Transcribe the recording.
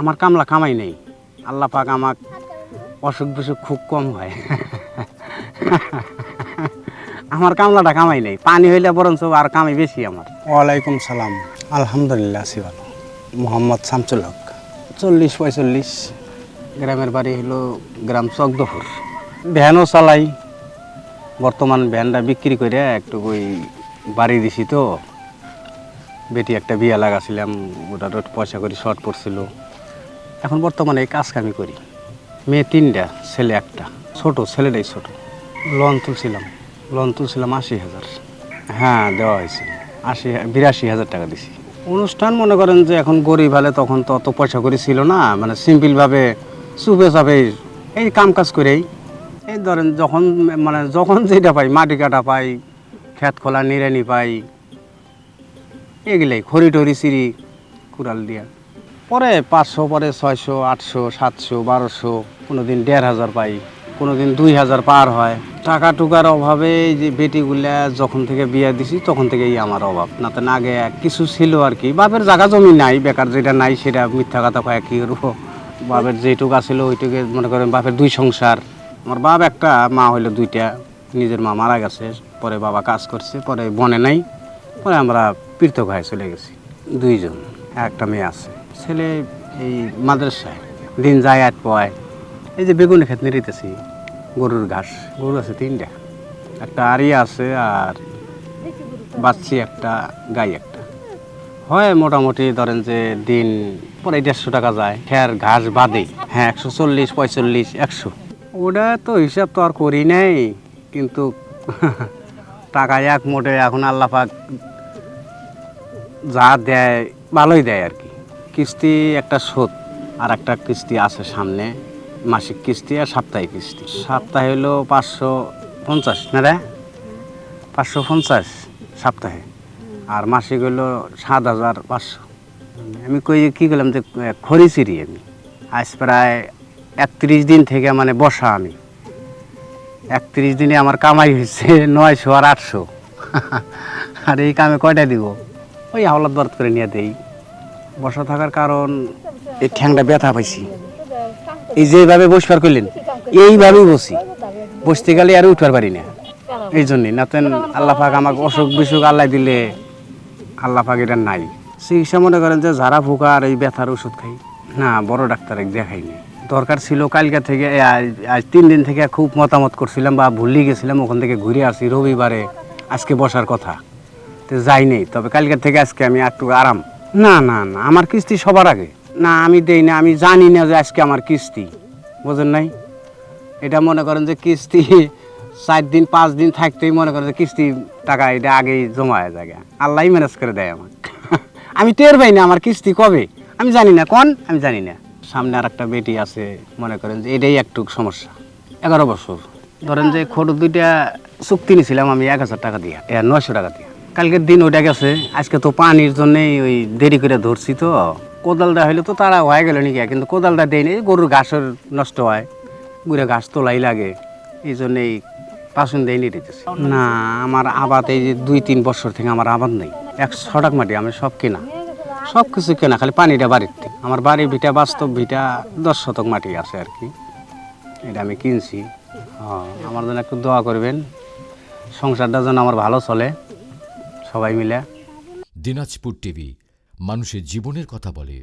আমার কামলা কামাই নেই। আল্লাহ পাক আমার অসুখ বিসুখ খুব কম হয়। আমার কামলাটা কামাই নেই। পানি হইলে বরঞ্চ আর কামাই বেশি আমার। ওয়ালাইকুম সালাম। আলহামদুলিল্লাহ আছি ভালো। মোহাম্মদ শামসুল হক। চল্লিশ পঁয়তাল্লিশ গ্রামের বাড়ি হলো গ্রাম চকদপুর ভ্যানও চালাই। বর্তমান ভ্যানটা বিক্রি করে একটু ওই বাড়ি দিছি তো। বেটি একটা বিয়া লাগাছিলাম ওটা পয়সা করে শর্ট পড়ছিল। এখন বর্তমানে কাজ কামি করি। মেয়ে তিনটা, ছেলে একটা। ছোট, ছেলেটাই ছোট। লোন তুলছিলাম। লোন তুলছিলাম আশি হাজার। হ্যাঁ দেওয়া হয়েছে। আশি, বিরাশি হাজার টাকা দিছি। অনুষ্ঠান মনে করেন যে এখন গরিব হলে তখন তো অত পয়সা করে ছিল না। মানে সিম্পলভাবে চুপে চাপে এই কাম কাজ করেই। এই ধরেন যখন মানে যখন যেটা পাই, মাটি কাটা পাই খেত খোলা, নিড়ানি পাই, এগুলাই খড়ি টরি সিঁড়ি, কুড়াল দিয়া। পরে পাঁচশো, পরে ছয়শো, আটশো, সাতশো, বারোশো কোনো দিন দেড় হাজার পাই কোনো দিন দুই হাজার পার হয়। টাকা টুকার অভাবে এই যে বেটিগুলা যখন থেকে বিয়ে দিছি, তখন থেকেই আমার অভাব। না তো না আগে কিছু ছিল আর কি। বাপের জায়গা জমি নাই, বেকার যেটা নাই সেটা মিথ্যা কথা কয়ে কি করব? বাপের যেটুকু আছিল ওইটুকু মনে করেন বাপের দুই সংসার। আমার বাপ একটা, মা হইল দুইটা, নিজের মা মারা গেছে, পরে বাবা কাজ করছে, পরে বনে নাই, পরে আমরা পৃথক হয়ে চলে গেছি, দুইজন, একটা মেয়ে আছে। ছেলে এই মাদ্রাসায়, দিন যায় পয়। এই যে বেগুনের ক্ষেত নিরিতেছি, গরুর ঘাস, গরু আছে তিনটা। একটা আরিয়া আছে আর বাচ্চি একটা, গাই একটা। হয় মোটামুটি ধরেন যে দিন পরে দেড়শো টাকা যায় খের ঘাস বাদে হ্যাঁ একশো চল্লিশ পঁয়তাল্লিশ একশো। ওটা তো হিসাব তো আর করি নাই, কিন্তু টাকা এক মোটে এখন আল্লাপাক যা দেয়, ভালোই দেয় আর কি। কিস্তি একটা শোধ আর একটা কিস্তি আছে সামনে, মাসিক কিস্তি আর সাপ্তাহিক কিস্তি। সাপ্তাহে হলো পাঁচশো পঞ্চাশ, না রে? পাঁচশো পঞ্চাশ সপ্তাহে, আর মাসিক হলো সাত হাজার পাঁচশো। আমি কই কী করলাম যে খড়ি চিরি আমি। আজ প্রায় একত্রিশ দিন থেকে মানে বসা আমি। একত্রিশ দিনে আমার কামাই হয়েছে নয়শো আর আটশো। আর এই কামে কয়টা দিব? ওই হাওলাত বারত করে নিয়ে দেই। বসা থাকার কারণ এই ঠ্যাংটা ব্যথা পাইছি। এই যেভাবে বসবার করলেন, এইভাবেই বসি। বসতে গেলে আর উঠবার পারি না। এই জন্যে নাতেন আল্লাহ পাক আমাকে অসুখ বিসুখ আল্লাহ দিলে আল্লাহ পাক এটা নাই। চিকিৎসা মনে করেন যে ঝাড়া ফুকা আর এই ব্যথার ওষুধ খাই, না, বড় ডাক্তার দেখাইনি দরকার ছিল কালকে থেকে আজ- তিন দিন থেকে খুব মতামত করছিলাম বা ভুলে গেছিলাম ওখান থেকে ঘুরে আসি, রবিবারে আজকে বসার কথা। তো যাইনি তবে কালকের থেকে আজকে আমি একটু আরাম না না না, আমার কিস্তি সবার আগে। না, আমি দেই না, আমি জানি না যে আজকে আমার কিস্তি। বোঝেন নাই? এটা মনে করেন যে কিস্তি চার দিন, পাঁচ দিন থাকতেই মনে করেন যে কিস্তি টাকা এটা আগেই জমা হয়ে যায় আল্লাহ ম্যানেজ করে দেয় আমার। আমি টের পাই না আমার কিস্তি কবে। আমি জানি না কোন, আমি জানি না। সামনে আর একটা বেটি আছে, মনে করেন যে এটাই একটু সমস্যা। এগারো বছর। ধরেন যে খোটো দুইটা চুক্তি নিয়েছিলাম আমি এক হাজার টাকা দিয়ে নয়শো টাকা দিয়ে। কালকের দিন ওইটা গেছে। আজকে তো পানির জন্যই ওই দেরি করে ধরছি তো। কোদালটা হইলে তো তারা হয়ে গেল নাকি? কিন্তু কোদালটা দেয়নি গরুর ঘাসের নষ্ট হয়। গুড়ে ঘাস তোলাই লাগে। এই জন্যই পাশুন দেয়নি দিতেছে। না, আমার আবাদ এই যে দুই তিন বছর থেকে আমার আবাদ নেই। এক ছটাক মাটি আমি সব কেনা। সব কিছু কেনা, খালি পানিটা বাড়িতে আমার বাড়ি ভিটা, বাস্তব ভিটা দশ শতক মাটি আছে আর কি। এটা আমি কিনছি। আমার জন্য একটু দোয়া করবেন। সংসারটা যেন আমার ভালো চলে। সবাই মিলে। দিনাজপুর টিভি মানুষের জীবনের কথা বলে।